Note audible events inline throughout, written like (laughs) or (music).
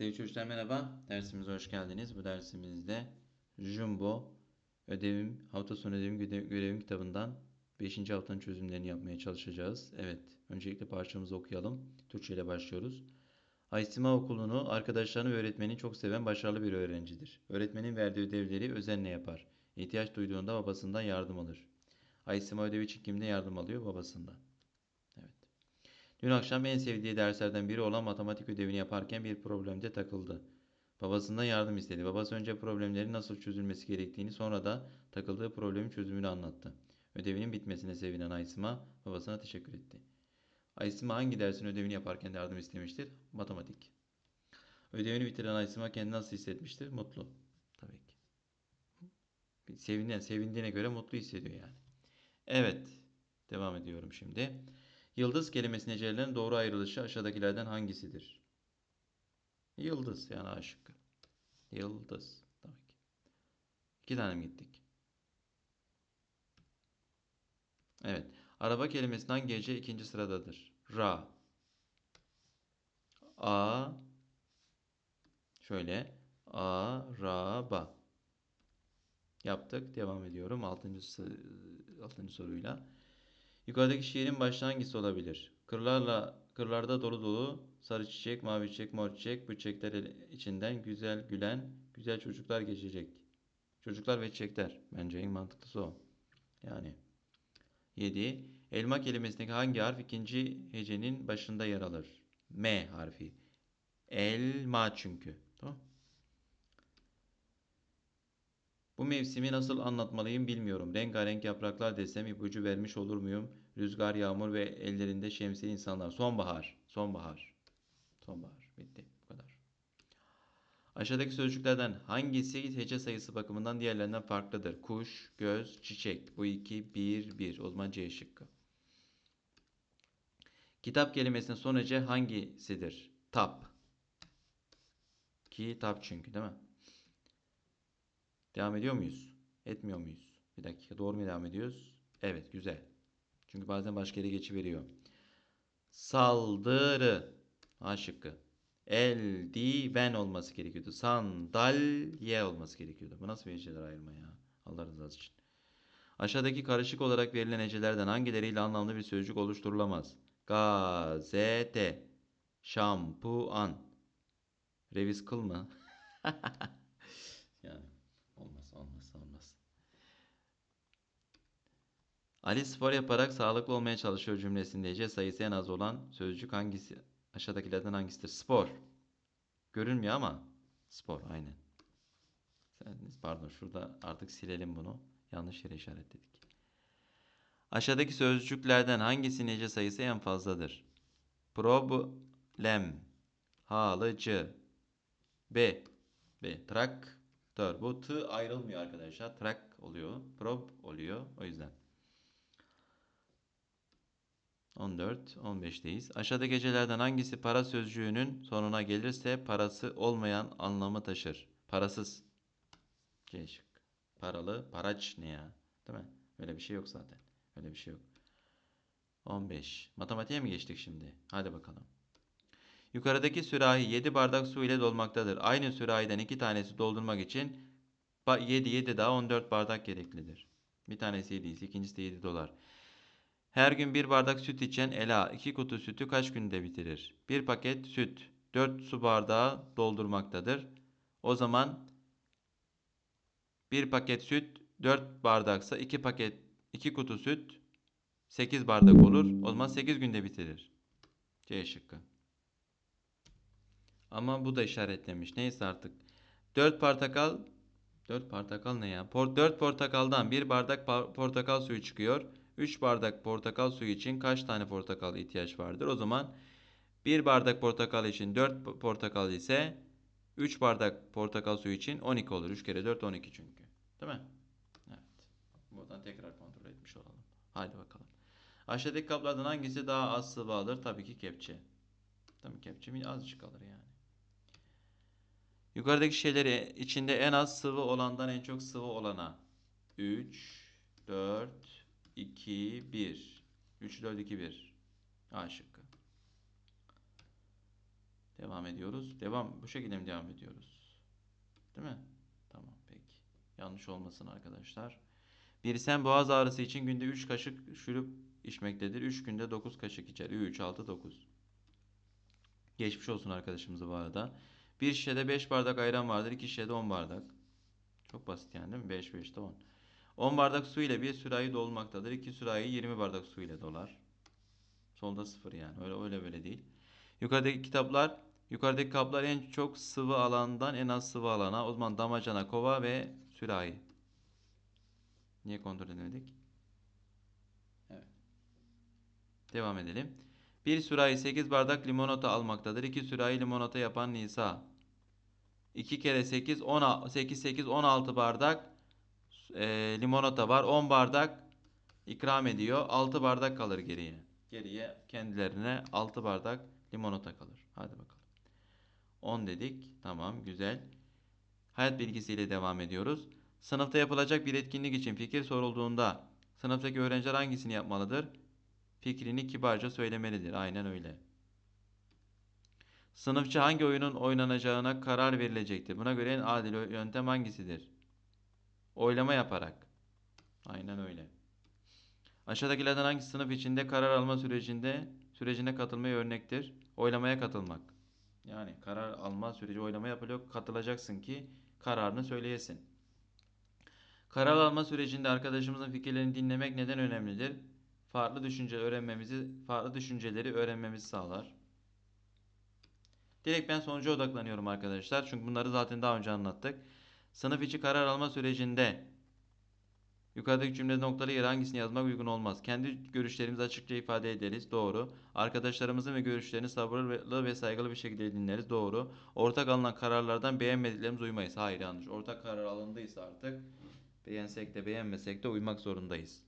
Sevgili çocuklar merhaba. Dersimize hoş geldiniz. Bu dersimizde Jumbo ödevim, hafta sonu ödevim görevim kitabından 5. haftanın çözümlerini yapmaya çalışacağız. Evet, öncelikle parçamızı okuyalım. Türkçe ile başlıyoruz. Aysima okulunu arkadaşlarını ve öğretmenini çok seven başarılı bir öğrencidir. Öğretmenin verdiği ödevleri özenle yapar. İhtiyaç duyduğunda babasından yardım alır. Aysima ödevi için kimde yardım alıyor? Babasından. Dün akşam en sevdiği derslerden biri olan matematik ödevini yaparken bir problemde takıldı. Babasından yardım istedi. Babası önce problemlerin nasıl çözülmesi gerektiğini sonra da takıldığı problemin çözümünü anlattı. Ödevinin bitmesine sevinen Aysima babasına teşekkür etti. Aysima hangi dersin ödevini yaparken yardım istemiştir? Matematik. Ödevini bitiren Aysima kendini nasıl hissetmiştir? Mutlu. Tabii ki. Sevinden, sevindiğine göre mutlu hissediyor yani. Evet. Devam ediyorum şimdi. Yıldız kelimesine ecelilerin doğru ayrılışı aşağıdakilerden hangisidir? Yıldız yani A şıkkı. Yıldız. Tabii ki. İki tane mi gittik? Evet. Araba kelimesinden hece ikinci sıradadır? Ra. A. Şöyle. A. Ra. Ba. Yaptık. Devam ediyorum. Altıncı, altıncı soruyla. Yukarıdaki şiirin başlığı olabilir? Kırlarla, kırlarda dolu dolu sarı çiçek, mavi çiçek, mor çiçek, bu çiçekler içinden güzel gülen, güzel çocuklar geçecek. Çocuklar ve çiçekler. Bence en mantıklısı o. Yani. 7. Elma kelimesindeki hangi harf ikinci hecenin başında yer alır? M harfi. Elma çünkü. Tamam. Bu mevsimi nasıl anlatmalıyım bilmiyorum. Rengarenk yapraklar desem ipucu vermiş olur muyum? Rüzgar, yağmur ve ellerinde şemsiye insanlar. Sonbahar. Sonbahar. Sonbahar. Bitti. Bu kadar. Aşağıdaki sözcüklerden hangisi hece sayısı bakımından diğerlerinden farklıdır? Kuş, göz, çiçek. Bu iki, bir, bir. O zaman C şıkkı. Kitap kelimesinin son hece hangisidir? Tap. Kitap çünkü değil mi? Devam ediyor muyuz? Etmiyor muyuz? Bir dakika doğru mu devam ediyoruz? Evet güzel. Çünkü bazen başka yere geçiveriyor. Saldırı. A şıkkı. Eldiven olması gerekiyordu. Sandalye olması gerekiyordu. Bu nasıl bir heceler ayırma ya? Allah rızası için. Aşağıdaki karışık olarak verilen hecelerden hangileriyle anlamlı bir sözcük oluşturulamaz? Gazete. Şampuan. Reviz kıl mı? (laughs) yani. Olmaz, olmaz, olmaz. Ali spor yaparak sağlıklı olmaya çalışıyor cümlesinde C sayısı en az olan sözcük hangisi? Aşağıdakilerden hangisidir? Spor. Görünmüyor ama spor aynen. Pardon şurada artık silelim bunu. Yanlış yere işaretledik. Aşağıdaki sözcüklerden hangisinin hece sayısı en fazladır? Problem. Halıcı. B. B. Traktör. Bu t ayrılmıyor arkadaşlar. Trak oluyor. Prob oluyor. O yüzden. 14, 15'teyiz. Aşağıda gecelerden hangisi para sözcüğünün sonuna gelirse parası olmayan anlamı taşır? Parasız. C şık. Paralı, paraç ne ya? Değil mi? Öyle bir şey yok zaten. Öyle bir şey yok. 15. Matematiğe mi geçtik şimdi? Hadi bakalım. Yukarıdaki sürahi 7 bardak su ile dolmaktadır. Aynı sürahiden 2 tanesi doldurmak için 7 7 daha 14 bardak gereklidir. Bir tanesi 7 ise ikincisi de 7 dolar. Her gün bir bardak süt içen Ela iki kutu sütü kaç günde bitirir? Bir paket süt 4 su bardağı doldurmaktadır. O zaman bir paket süt 4 bardaksa 2 paket 2 kutu süt 8 bardak olur. O zaman 8 günde bitirir. C şıkkı. Ama bu da işaretlemiş. Neyse artık. 4 portakal 4 portakal ne ya? Por 4 portakaldan 1 bardak portakal suyu çıkıyor. 3 bardak portakal suyu için kaç tane portakal ihtiyaç vardır? O zaman 1 bardak portakal için 4 portakal ise 3 bardak portakal suyu için 12 olur. 3 kere 4 12 çünkü. Değil mi? Evet. Buradan tekrar kontrol etmiş olalım. Hadi bakalım. Aşağıdaki kaplardan hangisi daha az sıvı alır? Tabii ki kepçe. Tabii kepçe azıcık alır yani. Yukarıdaki şeyleri içinde en az sıvı olandan en çok sıvı olana. 3, 4, 2, 1. 3, 4, 2, 1. A şıkkı. Devam ediyoruz. Devam bu şekilde mi devam ediyoruz? Değil mi? Tamam peki. Yanlış olmasın arkadaşlar. Bir sen boğaz ağrısı için günde 3 kaşık şurup içmektedir. 3 günde 9 kaşık içer. 3, 6, 9. Geçmiş olsun arkadaşımıza bu arada. Bir şişede 5 bardak ayran vardır. 2 şişede 10 bardak. Çok basit yani değil mi? 5, 5 de 10. 10 bardak su ile bir sürahi dolmaktadır. 2 sürahi 20 bardak su ile dolar. Solda 0 yani. Öyle öyle böyle değil. Yukarıdaki kitaplar, yukarıdaki kaplar en çok sıvı alandan en az sıvı alana. O zaman damacana, kova ve sürahi. Niye kontrol edemedik? Evet. Devam edelim. Bir sürahi 8 bardak limonata almaktadır. 2 sürahi limonata yapan Nisa. 2 kere 8 10 8 8 16 bardak e, limonata var. 10 bardak ikram ediyor. 6 bardak kalır geriye. Geriye kendilerine 6 bardak limonata kalır. Hadi bakalım. 10 dedik. Tamam, güzel. Hayat bilgisiyle devam ediyoruz. Sınıfta yapılacak bir etkinlik için fikir sorulduğunda sınıftaki öğrenciler hangisini yapmalıdır? Fikrini kibarca söylemelidir. Aynen öyle. Sınıfçı hangi oyunun oynanacağına karar verilecektir. Buna göre en adil yöntem hangisidir? Oylama yaparak. Aynen öyle. Aşağıdakilerden hangi sınıf içinde karar alma sürecinde sürecine katılmaya örnektir? Oylamaya katılmak. Yani karar alma süreci oylama yapılıyor. Katılacaksın ki kararını söyleyesin. Karar alma sürecinde arkadaşımızın fikirlerini dinlemek neden önemlidir? Farklı düşünce öğrenmemizi, farklı düşünceleri öğrenmemizi sağlar. Direkt ben sonuca odaklanıyorum arkadaşlar. Çünkü bunları zaten daha önce anlattık. Sınıf içi karar alma sürecinde yukarıdaki cümlede noktalı yere hangisini yazmak uygun olmaz? Kendi görüşlerimizi açıkça ifade ederiz. Doğru. Arkadaşlarımızın ve görüşlerini sabırlı ve saygılı bir şekilde dinleriz. Doğru. Ortak alınan kararlardan beğenmediklerimiz uymayız. Hayır yanlış. Ortak karar alındıysa artık beğensek de beğenmesek de uymak zorundayız.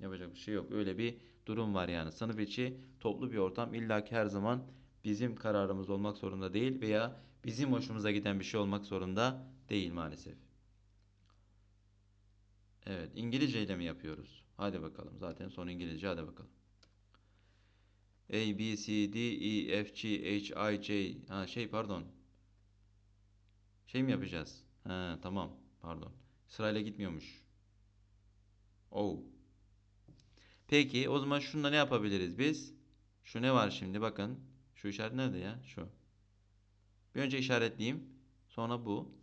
Yapacak bir şey yok. Öyle bir durum var yani. Sınıf içi toplu bir ortam illaki her zaman bizim kararımız olmak zorunda değil veya bizim hoşumuza giden bir şey olmak zorunda değil maalesef. Evet, İngilizce ile mi yapıyoruz? Hadi bakalım. Zaten son İngilizce. Hadi bakalım. A, B, C, D, E, F, G, H, I, J. Ha şey pardon. Şey mi yapacağız? Ha tamam. Pardon. Sırayla gitmiyormuş. Oh. Peki o zaman şunda ne yapabiliriz biz? Şu ne var şimdi bakın. Şu işaret nerede ya? Şu. Bir önce işaretleyeyim. Sonra bu.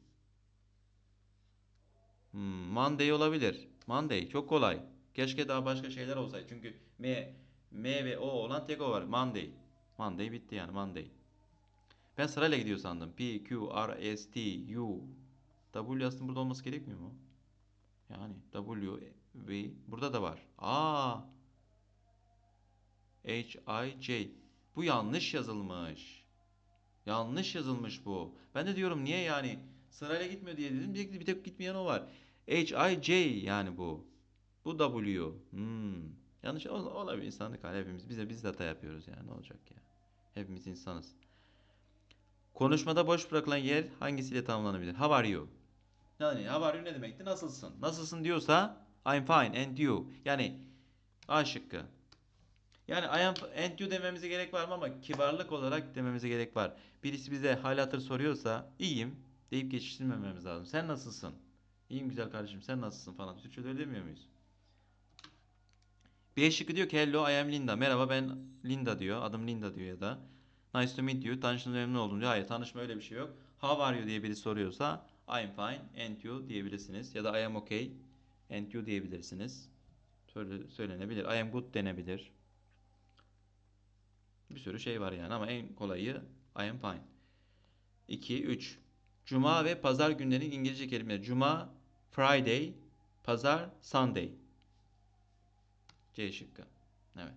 Hmm, Monday olabilir. Monday çok kolay. Keşke daha başka şeyler olsaydı. Çünkü M, M ve O olan tek o var. Monday. Monday bitti yani Monday. Ben sırayla gidiyor sandım. P, Q, R, S, T, U. W aslında burada olması gerekmiyor mu? Yani W, V. Burada da var. Aa. H, I, J. Bu yanlış yazılmış. Yanlış yazılmış bu. Ben de diyorum niye yani sırayla gitmiyor diye dedim. Bir, bir tek gitmeyen o var. H, I, J yani bu. Bu W. Hmm. Yanlış ol- olabilir insanlık hali hepimiz. Bize biz hata yapıyoruz yani ne olacak ya. Hepimiz insanız. Konuşmada boş bırakılan yer hangisiyle tamamlanabilir? How are you? Yani how are you ne demekti? Nasılsın? Nasılsın diyorsa I'm fine and you. Yani A şıkkı. Yani I am and you dememize gerek var mı ama kibarlık olarak dememize gerek var. Birisi bize hal hatır soruyorsa iyiyim deyip geçiştirmememiz lazım. Sen nasılsın? İyiyim güzel kardeşim sen nasılsın falan. Türkçe'de öyle demiyor muyuz? B şıkkı diyor ki hello I am Linda. Merhaba ben Linda diyor. Adım Linda diyor ya da. Nice to meet you. Tanıştığınız memnun oldum diyor. Hayır tanışma öyle bir şey yok. How are you diye biri soruyorsa I'm fine and you diyebilirsiniz. Ya da I am okay and you diyebilirsiniz. Söyle, söylenebilir. I am good denebilir. Bir sürü şey var yani ama en kolayı I am fine. 2, 3. Cuma ve pazar günlerinin İngilizce kelimeleri. Cuma, Friday, pazar, Sunday. C şıkkı. Evet.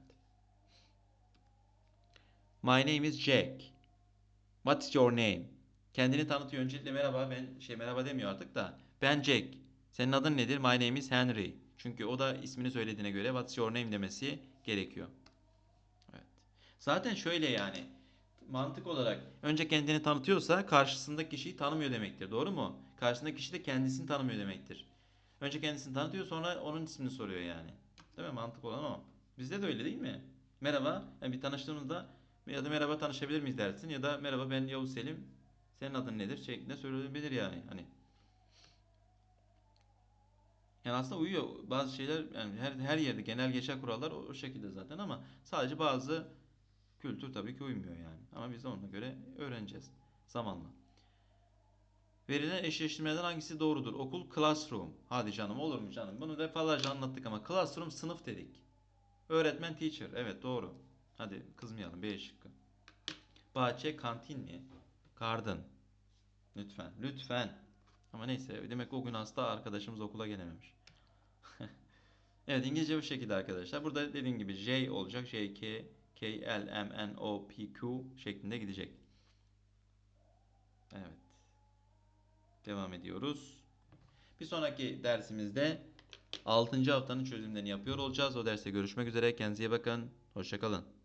My name is Jack. What is your name? Kendini tanıtıyor öncelikle merhaba ben şey merhaba demiyor artık da ben Jack. Senin adın nedir? My name is Henry. Çünkü o da ismini söylediğine göre what's your name demesi gerekiyor. Evet. Zaten şöyle yani mantık olarak önce kendini tanıtıyorsa karşısındaki kişiyi tanımıyor demektir. Doğru mu? Karşısındaki kişi de kendisini tanımıyor demektir. Önce kendisini tanıtıyor sonra onun ismini soruyor yani. Değil mi? Mantık olan o. Bizde de öyle değil mi? Merhaba. Yani bir tanıştığımızda Ya da merhaba tanışabilir miyiz dersin ya da merhaba ben Yavuz Selim. Senin adın nedir? şeklinde söylenebilir yani. Hani yani aslında uyuyor. Bazı şeyler yani her her yerde genel geçer kurallar o, o şekilde zaten ama sadece bazı kültür tabii ki uymuyor yani. Ama biz de ona göre öğreneceğiz zamanla. Verilen eşleştirmelerden hangisi doğrudur? Okul classroom. Hadi canım olur mu canım? Bunu defalarca anlattık ama classroom sınıf dedik. Öğretmen teacher. Evet doğru. Hadi kızmayalım. B şıkkı. Bahçe kantin mi? Garden. Lütfen. Lütfen. Ama neyse demek o gün hasta arkadaşımız okula gelememiş. (laughs) Evet İngilizce bu şekilde arkadaşlar. Burada dediğim gibi J olacak. J, K, K, L, M, N, O, P, Q şeklinde gidecek. Evet. Devam ediyoruz. Bir sonraki dersimizde 6. haftanın çözümlerini yapıyor olacağız. O derste görüşmek üzere. Kendinize iyi bakın. Hoşçakalın.